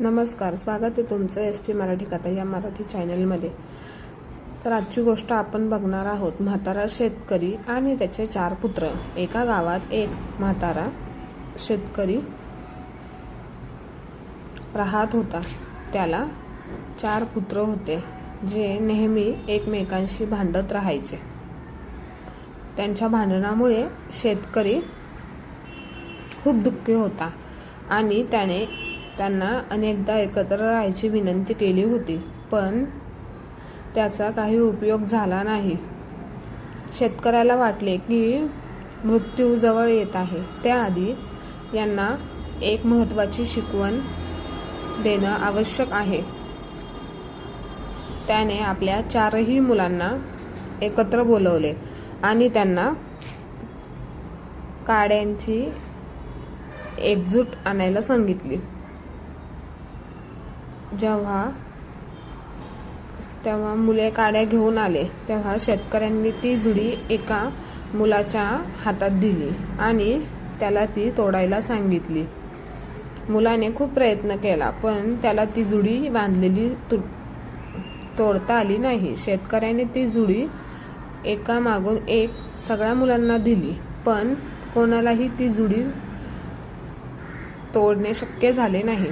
नमस्कार स्वागत आहे तुमचं एस पी मराठी कथा या मराठी चॅनलमध्ये. तर आजची गोष्ट आपण बघणार आहोत म्हातारा शेतकरी आणि त्याचे चार पुत्र. एका गावात एक म्हातारा शेतकरी राहत होता. त्याला चार पुत्र होते जे नेहमी एकमेकांशी भांडत राहायचे. त्यांच्या भांडणामुळे शेतकरी खूप दुःखी होता आणि त्याने त्यांना अनेकदा एकत्र राहायची विनंती केली होती पण त्याचा काही उपयोग झाला नाही. शेतकऱ्याला वाटले की मृत्यू जवळ येत आहे. त्याआधी यांना एक महत्त्वाची शिकवण देणं आवश्यक आहे. त्याने आपल्या चारही मुलांना एकत्र बोलवले आणि त्यांना काड्यांची एकजूट आणायला सांगितली. जेव्हा तेव्हा मुले काड्या घेऊन आले तेव्हा शेतकऱ्यांनी ती जुडी एका मुलाच्या हातात दिली आणि त्याला ती तोडायला सांगितली. मुलाने खूप प्रयत्न केला पण त्याला ती जुडी बांधलेली तु तोडता आली नाही. शेतकऱ्याने ती जुडी एका मागून एक सगळ्या मुलांना दिली पण कोणालाही ती जुडी तोडणे शक्य झाले नाही.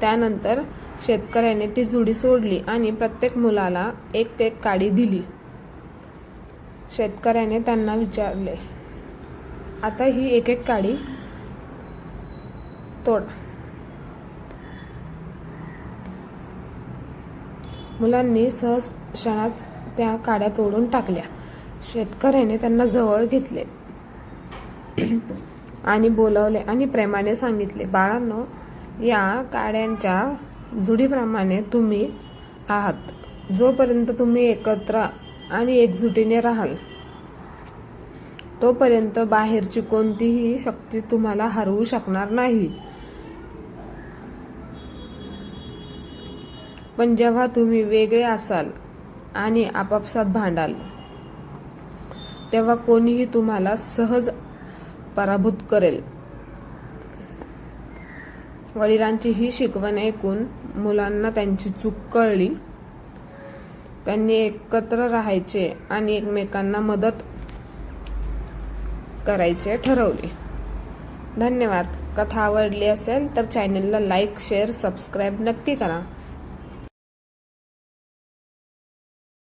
त्यानंतर शेतकऱ्याने ती जुडी सोडली आणि प्रत्येक मुलाला एक एक काडी दिली. शेतकऱ्याने त्यांना विचारले आता ही एक एक काडी तोडा. मुलांनी सहज क्षणात त्या काड्या तोडून टाकल्या. शेतकऱ्याने त्यांना जवळ घेतले आणि बोलवले आणि प्रेमाने सांगितले बाळांनो या काड्यांच्या जुडीप्रमाणे तुम्ही आहात. जोपर्यंत तुम्ही एकत्र आणि एकजुटीने राहाल तोपर्यंत बाहेरची कोणतीही शक्ती तुम्हाला हरवू शकणार नाही. पण जेव्हा तुम्ही वेगळे असाल आणि आपापसात भांडाल तेव्हा कोणीही तुम्हाला सहज पराभूत करेल. वडिलांची ही शिकवण ऐकून मुलांना त्यांची चूक कळली. त्यांनी एकत्र राहायचे आणि एकमेकांना मदत करायचे ठरवले. धन्यवाद. कथा आवडली असेल तर चॅनलला लाईक शेअर सबस्क्राईब नक्की करा.